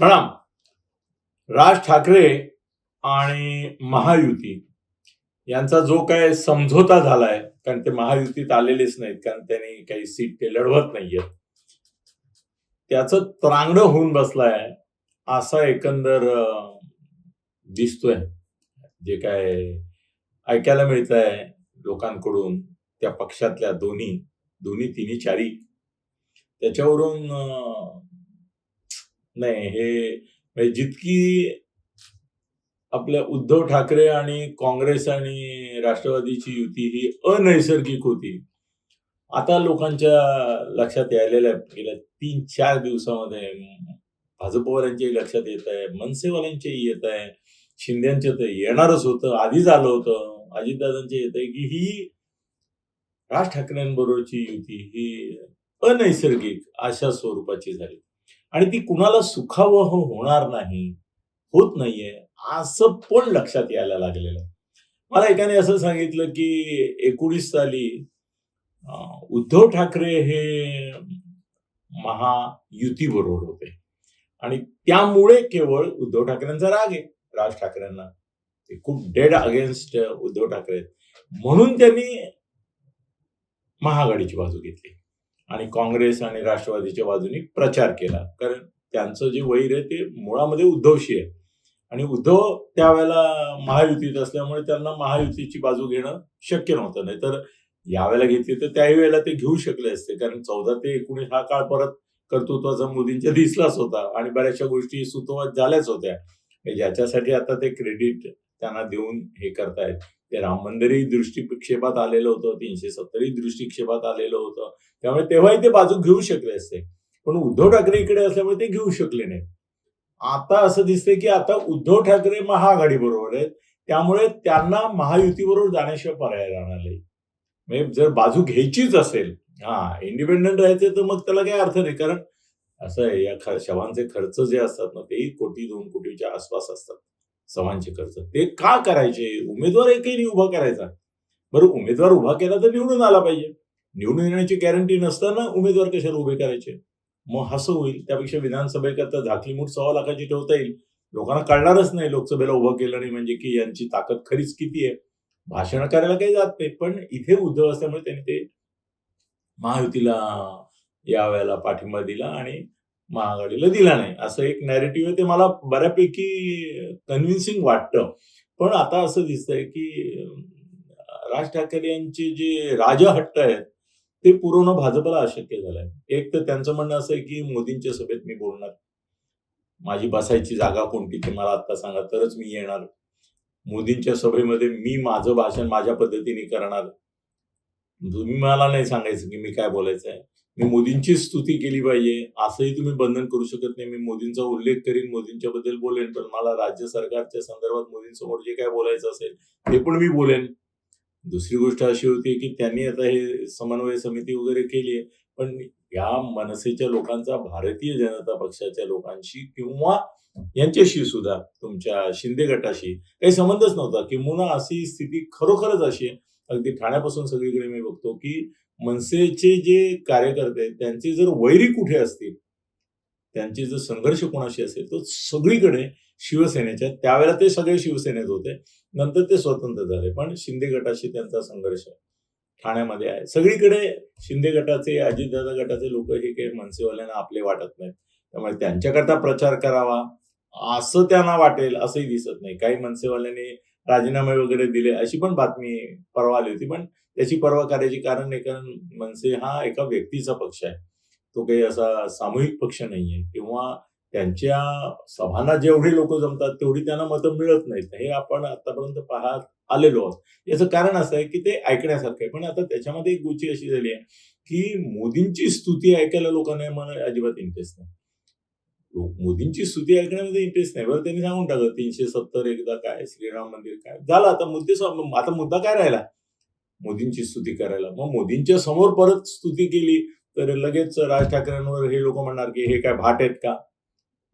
प्रणाम. राज ठाकरे आणि महायुती यांचा जो काय समझोता झालाय कारण ते महायुतीत आलेलेच नाहीत कारण त्यांनी काही सीट ते लढवत नाहीयेत. त्याचं त्रांगडं होऊन बसलाय असा एकंदर दिसतोय. जे काय ऐकायला मिळत आहे लोकांकडून त्या पक्षातल्या दोन्ही दोन्ही तिन्ही चारी. त्याच्यावरून नाही हे म्हणजे जितकी आपल्या उद्धव ठाकरे आणि काँग्रेस आणि राष्ट्रवादीची युती ही अनैसर्गिक होती आता लोकांच्या लक्षात यायलेल्या गेल्या तीन चार दिवसामध्ये भाजपवाल्यांच्याही लक्षात येत आहे मनसेवाल्यांच्याही येत आहे शिंद्यांच्या तर येणारच होतं आधीच आलं होतं. अजितदादांचे येत आहे की ही राज ठाकरेंबरोबरची युती ही अनैसर्गिक अशा स्वरूपाची झाली. आणि ती कुणाला सुखावह होणार नाही होत नाहीये असं पण लक्षात यायला लागलेलं. आहे मला एकाने असं सांगितलं की एकोणीस साली उद्धव ठाकरे हे महायुती बरोबर होते. आणि त्यामुळे केवळ उद्धव ठाकरेंचा राग आहे राज ठाकरेंना. ते खूप डेड अगेन्स्ट उद्धव ठाकरे म्हणून त्यांनी महाआघाडीची बाजू घेतली. आणि काँग्रेस आणि राष्ट्रवादीच्या बाजूने प्रचार केला. कारण त्यांचं जे वैर आहे ते मुळामध्ये उद्धवशी आहे. आणि उद्धव त्यावेळेला महायुतीत असल्यामुळे त्यांना महायुतीची बाजू घेणं शक्य नव्हतं. नाही तर यावेळेला घेतली तर त्याही वेळेला ते घेऊ शकले असते. कारण चौदा ते एकोणीस हा काळ परत कर्तृत्वाचा मोदींच्या दिसलाच होता. आणि बऱ्याचशा गोष्टी सुतोवात झाल्याच होत्या. ज्याच्यासाठी आता ते क्रेडिट त्यांना देऊन हे करतायत. ते राम मंदिरही दृष्टिक्षेपात आलेलं होतं तीनशे सत्तरही दृष्टिक्षेपात आलेलं होतं. त्यामुळे तेव्हाही ते बाजू घेऊ शकले असते. पण उद्धव ठाकरे इकडे असल्यामुळे ते घेऊ शकले नाही आता असं दिसतंय की आता उद्धव ठाकरे महाआघाडी बरोबर आहेत. त्यामुळे त्यांना महायुतीबरोबर जाण्याशिवाय पर्याय राहणार नाही. म्हणजे जर बाजू घ्यायचीच असेल हा इंडिपेंडंट राहायचे तर मग त्याला काही अर्थ नाही. कारण असं आहे या शवांचे खर्च जे असतात ना तेही कोटी दोन कोटीच्या आसपास असतात. सवांचे खर्च ते का करायचे? उमेदवार एकही नाही उभा करायचा. बरं उमेदवार उभा केला तर निवडून आला पाहिजे. निवडून येण्याची गॅरंटी नसताना उमेदवार कशाला उभे करायचे? मग असं होईल. त्यापेक्षा विधानसभेकरता झाकली मूठ सव्वा लाखाची ठेवता येईल. लोकांना कळणारच नाही लोकसभेला उभं केलं नाही म्हणजे की यांची ताकद खरीच किती आहे? भाषण करायला काही जात नाही. पण इथे उद्धव असल्यामुळे त्यांनी ते महायुतीला यावेळेला पाठिंबा दिला आणि महाआघाडीला दिला नाही. असं एक नॅरेटिव्ह आहे ते मला बऱ्यापैकी कन्व्हिन्सिंग वाटतं. पण आता असं दिसतंय की राज ठाकरे यांचे जे राजहट्ट आहेत ते पुरवणं भाजपला अशक्य झालंय. एक तर त्यांचं म्हणणं असं आहे की मोदींच्या सभेत मी बोलणार. माझी बसायची जागा कोणती ते मला आता सांगा तरच मी येणार. मोदींच्या सभेमध्ये मी माझं भाषण माझ्या पद्धतीने करणार. तुम्ही मला नाही सांगायचं की मी काय बोलायचं आहे मी मोदींची स्तुती केली पाहिजे. असंही तुम्ही बंधन करू शकत नाही. मी मोदींचा उल्लेख करीन मोदींच्या बद्दल बोलेन पण मला राज्य सरकारच्या संदर्भात मोदींसमोर जे काय बोलायचं असेल ते पण मी बोलेन. दुसरी गोष्ट अशी होती की त्यांनी आता हे समन्वय समिती वगैरे केली आहे. पण या मनसेच्या लोकांचा भारतीय जनता पक्षाच्या लोकांशी किंवा यांच्याशी सुद्धा तुमच्या शिंदे गटाशी काही संबंधच नव्हता. किंवा अशी स्थिती खरोखरच अशी आहे अगदी ठाण्यापासून सगळीकडे मी बघतो की मनसेचे जे कार्यकर्ते आहेत, त्यांचे जर वैरी कुठे असतील त्यांचे जर संघर्ष कोणाशी असेल तर सगळीकडे शिवसेनेच्या त्यावेळेला ते सगळे शिवसेनेत होते. नंतर ते स्वतंत्र झाले. पण शिंदे गटाशी त्यांचा संघर्ष ठाण्यामध्ये आहे. सगळीकडे शिंदे गटाचे अजितदादा गटाचे लोक हे काही मनसेवाल्यांना आपले वाटत नाहीत. त्यामुळे त्यांच्याकरता प्रचार करावा असं त्यांना वाटेल असंही दिसत नाही. काही मनसेवाल्यांनी राजीनामे वगैरे दिले अशी पण बातमी परवा आली होती. पण त्याची पर्वा करायची कारण नाही कारण मनसे हा एका व्यक्तीचा पक्ष आहे. तो काही असा सामूहिक पक्ष नाहीये किंवा त्यांच्या सभांना जेवढी लोक जमतात तेवढी त्यांना मतं मिळत नाहीत. हे आपण आतापर्यंत पाहत आलेलो आहोत. याचं कारण असं आहे की ते ऐकण्यासारखं आहे. पण आता त्याच्यामध्ये एक गोष्टी अशी झाली आहे की मोदींची स्तुती ऐकायला लोकांना मला अजिबात इंटरेस्ट नाही. मोदींची स्तुती ऐकण्यामध्ये इंटरेस्ट नाही. बरं त्यांनी सांगून टाकलं तीनशे सत्तर एकदा काय श्रीराम मंदिर काय? झालं आता मुद्दे आता मुद्दा काय राहिला? मोदींची स्तुती करायला. मग मोदींच्या समोर परत स्तुती केली तर लगेच राज ठाकरेंवर हे लोक म्हणणार की हे काय भाट आहेत का?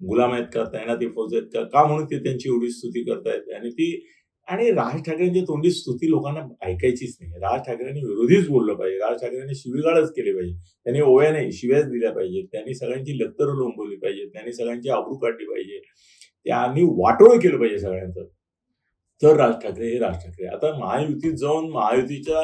गुलाम आहेत का? तैनाती फौज आहेत का? का म्हणून ते त्यांची एवढी स्तुती करतायत? आणि ती आणि राज ठाकरेंची तोंडी स्तुती लोकांना ऐकायचीच नाही. राज ठाकरेंनी विरोधीच बोललं पाहिजे. राज ठाकरेंनी शिवीगाळच केले पाहिजे. त्यांनी ओव्या नाही शिव्याच दिल्या पाहिजेत. त्यांनी सगळ्यांची लत्तर लोंबवली पाहिजे त्यांनी सगळ्यांची आबरू काढली पाहिजे त्यांनी वाटोळ केलं पाहिजे सगळ्यांचं. तर राज ठाकरे हे राज ठाकरे. आता महायुतीत जाऊन महायुतीच्या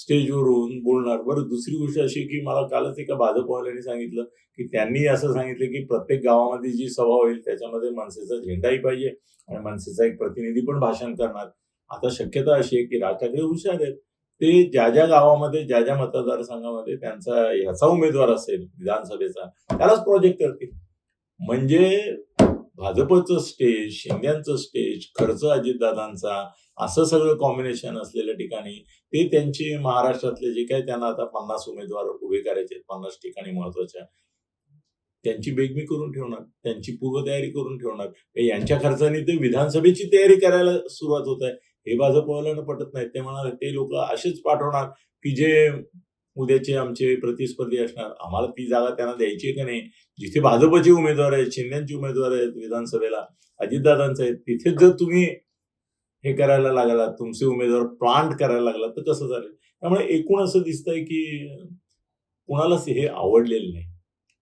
स्टेजवरून बोलणार. बरं दुसरी गोष्ट अशी की मला कालच एका भाजपवाल्यांनी सांगितलं की त्यांनी असं सांगितलं की प्रत्येक गावामध्ये जी सभा होईल त्याच्यामध्ये मनसेचा झेंडाही पाहिजे आणि मनसेचा एक प्रतिनिधी पण भाषण करणार. आता शक्यता अशी आहे की राज ठाकरे हुशार आहेत. ते ज्या ज्या गावामध्ये ज्या ज्या मतदारसंघामध्ये त्यांचा ह्याचा उमेदवार असेल विधानसभेचा त्यालाच प्रोजेक्ट करतील. म्हणजे भाजपचं स्टेज शिंद्यांचं स्टेज खर्च अजितदादांचा असं सगळं कॉम्बिनेशन असलेल्या ठिकाणी ते त्यांचे महाराष्ट्रातले जे काही त्यांना आता पन्नास उमेदवार उभे करायचे पन्नास ठिकाणी महत्त्वाच्या त्यांची बेगमी करून ठेवणार त्यांची पूर्वतयारी करून ठेवणार. यांच्या खर्चाने ते विधानसभेची तयारी करायला सुरुवात होत आहे. हे भाजपवाल्यांना पटत नाही. ते म्हणाले ते लोक असेच पाठवणार की जे उद्याचे आमचे प्रतिस्पर्धी असणार आम्हाला ती जागा त्यांना द्यायची का नाही? जिथे भाजपचे उमेदवार आहेत शिंद्यांचे उमेदवार आहेत विधानसभेला अजितदादांचे आहेत तिथे जर तुम्ही हे करायला लागला तुमचे उमेदवार प्लांट करायला लागला तर कसं चालेल? त्यामुळे एकूण असं दिसतंय की कुणालाच हे आवडलेलं नाही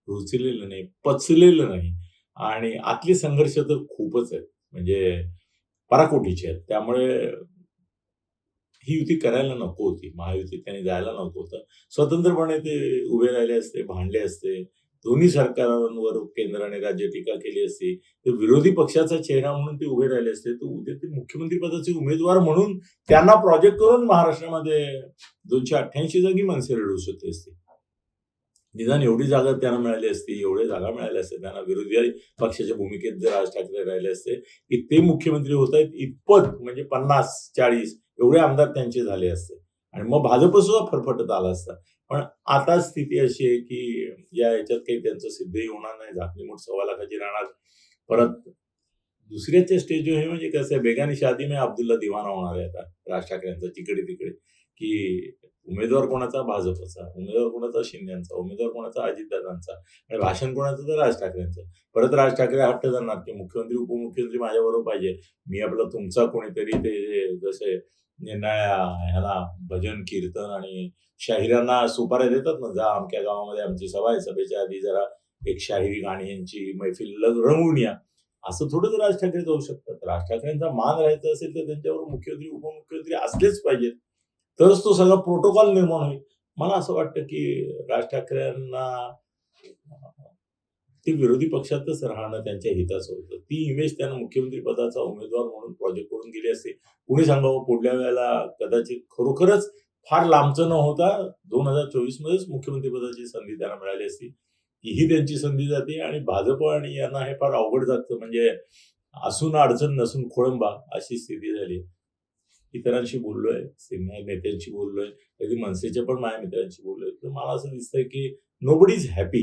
रुचलेलं नाही पचलेलं नाही. आणि आतले संघर्ष तर खूपच आहेत म्हणजे पराकोटीचे आहेत. त्यामुळे ही युती करायला नको होती महायुती त्यांनी जायला नको होतं. स्वतंत्रपणे ते उभे राहिले असते भांडले असते दोन्ही सरकारांवर केंद्राने राज्य टीका केली असती तर विरोधी पक्षाचा चेहरा म्हणून ते उभे राहिले असते. तर उद्या ते मुख्यमंत्री पदाचे उमेदवार म्हणून त्यांना प्रोजेक्ट करून महाराष्ट्रामध्ये दोनशे अठ्ठ्याऐंशी जागी मनसे लढू शकते असते. निदान एवढी जागा त्यांना मिळाली असती एवढ्या जागा मिळाल्या असत्या त्यांना विरोधी पक्षाच्या भूमिकेत जर राज ठाकरे राहिले असते की ते मुख्यमंत्री होत आहेत इतपत म्हणजे पन्नास चाळीस एवढे आमदार त्यांचे झाले असते. आणि मग भाजप सुद्धा फरफटत आला असता. पण आता स्थिती अशी आहे की या याच्यात काही त्यांचं सिद्धही होणार नाही. झाकली मोठ सव्वा लाखाची राहणार. परत दुसऱ्याच्या स्टेजवर हे म्हणजे कसं आहे बेगानी शादी में अब्दुल्ला दिवाना होणार आहे आता. राज ठाकरेंचा तिकडे तिकडे. की उमेदवार कोणाचा? भाजपचा. उमेदवार कोणाचा? शिंदेचा. उमेदवार कोणाचा? अजितदादांचा. आणि भाषण कोणाचं? तर राज ठाकरेंचं. परत राज ठाकरे हट्ट धरणार की मुख्यमंत्री उपमुख्यमंत्री माझ्याबरोबर पाहिजे. मी आपलं तुमचा कोणीतरी ते जसे निर्णया ह्याला भजन कीर्तन आणि शाहिरांना सुपाऱ्या देतात ना. जा अमक्या गावामध्ये आमची सभा आहे. सभेच्या आधी जरा एक शाहिरी गाणी यांची मैफिल रंगवून या. असं थोडंच राज ठाकरे जाऊ शकतात. राज ठाकरेंचा मान राहायचा असेल तर त्यांच्यावर मुख्यमंत्री उपमुख्यमंत्री असलेच पाहिजेत. तरच तो सगळा प्रोटोकॉल निर्माण होईल. मला असं वाटतं की राज ठाकरेंना ते विरोधी पक्षातच राहणं त्यांच्या हिताचं होतं. ती इमेज त्यांना मुख्यमंत्री पदाचा उमेदवार म्हणून प्रोजेक्ट करून दिली असते. कुणी सांगावं? पुढल्या वेळेला कदाचित खरोखरच फार लांबचं न होता दोन हजार चोवीस मध्येच मुख्यमंत्री पदाची संधी त्यांना मिळाली असती. ही त्यांची संधी जाते आणि भाजप आणि यांना हे फार अवघड जातं. म्हणजे असून अडचण नसून खोळंबा अशी स्थिती झाली. इतरांशी बोललोय सिनियर नेत्यांशी बोललोय कधी मनसेच्या पण माझ्या मित्रांशी बोललोय. तर मला असं दिसतंय की नोबडी इज हॅपी